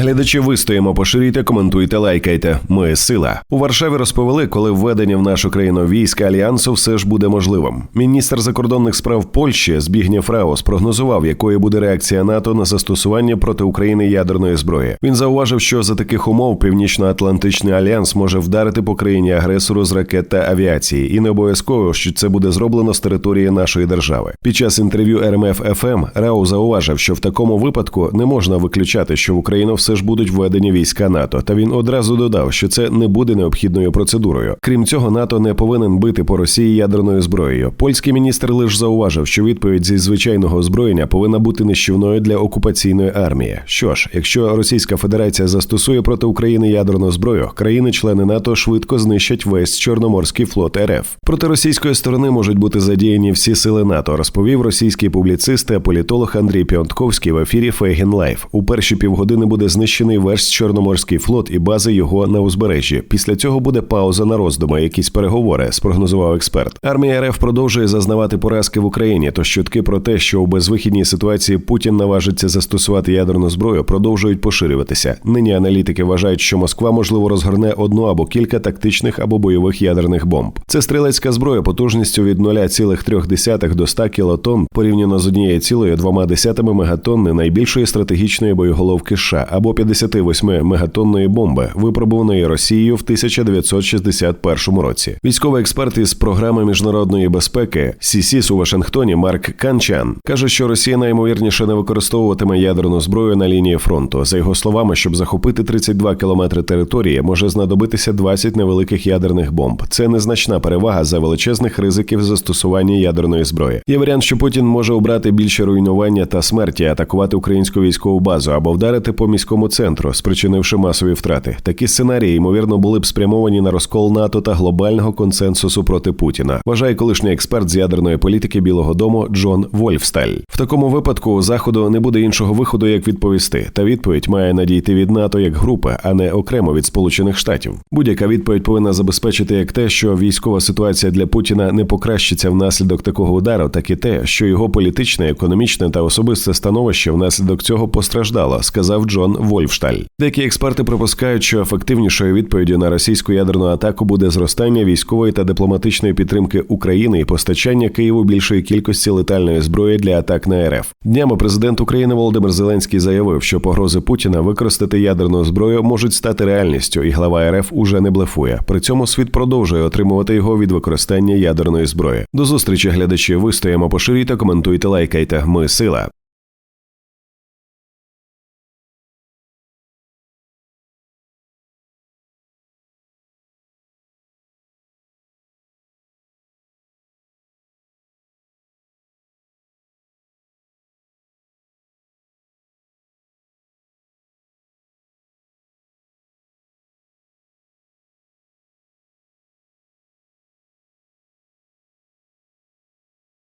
Глядачі вистоїмо, поширюйте, коментуйте, лайкайте. Ми сила у Варшаві. Розповіли, коли введення в нашу країну військ альянсу все ж буде можливим. Міністр закордонних справ Польщі Збігнєв Фраус прогнозував, якою буде реакція НАТО на застосування проти України ядерної зброї. Він зауважив, що за таких умов Північно-Атлантичний альянс може вдарити по країні агресору з ракет та авіації, і не обов'язково, що це буде зроблено з території нашої держави. Під час інтерв'ю РМФ ФМ Рау зауважив, що в такому випадку не можна виключати, що в Україну все ж будуть введені війська НАТО. Та він одразу додав, що це не буде необхідною процедурою. Крім цього, НАТО не повинен бити по Росії ядерною зброєю. Польський міністр лише зауважив, що відповідь зі звичайного озброєння повинна бути нищівною для окупаційної армії. Що ж, якщо Російська Федерація застосує проти України ядерну зброю, країни-члени НАТО швидко знищать весь Чорноморський флот РФ. Проти російської сторони можуть бути задіяні всі сили НАТО, розповів російський публіцист та політолог Андрій Піонтковський в ефірі Фейген Лайф. У перші півгодини буде знищений весь Чорноморський флот і бази його на узбережжі. Після цього буде пауза на роздуми, якісь переговори, спрогнозував експерт. Армія РФ продовжує зазнавати поразки в Україні. Тож чутки про те, що у безвихідній ситуації Путін наважиться застосувати ядерну зброю, продовжують поширюватися. Нині аналітики вважають, що Москва можливо розгорне одну або кілька тактичних або бойових ядерних бомб. Це стрілецька зброя потужністю від 0,3 до 100 кілотон порівняно з однією цілою двома десятими мегатонни найбільшої стратегічної боєголовки США або 58 мегатонної бомби, випробуваної Росією в 1961 році. Військовий експерт із програми міжнародної безпеки СІСІС у Вашингтоні Марк Канчан каже, що Росія найімовірніше не використовуватиме ядерну зброю на лінії фронту. За його словами, щоб захопити 32 кілометри території, може знадобитися 20 невеликих ядерних бомб. Це незначна перевага за величезних ризиків застосування ядерної зброї. Є варіант, що Путін може обрати більше руйнування та смерті, атакувати українську військову базу або вдарити по міському центру, спричинивши масові втрати. Такі сценарії ймовірно були б спрямовані на розкол НАТО та глобального консенсусу проти Путіна. Вважає колишній експерт з ядерної політики Білого Дому Джон Вольфсталь. В такому випадку у заходу не буде іншого виходу, як відповісти. Та відповідь має надійти від НАТО як групи, а не окремо від Сполучених Штатів. Будь-яка відповідь повинна забезпечити як те, що військова ситуація для Путіна не покращиться внаслідок такого удару, так і те, що його політичне, економічне та особисте становище внаслідок цього постраждало, сказав Джон Вольфшталь. Деякі експерти припускають, що ефективнішою відповіддю на російську ядерну атаку буде зростання військової та дипломатичної підтримки України і постачання Києву більшої кількості летальної зброї для атак на РФ. Днями президент України Володимир Зеленський заявив, що погрози Путіна використати ядерну зброю можуть стати реальністю, і глава РФ уже не блефує. При цьому світ продовжує отримувати його від використання ядерної зброї. До зустрічі глядачі. Вистоїмо, поширюйте, коментуйте, лайкайте. Ми сила.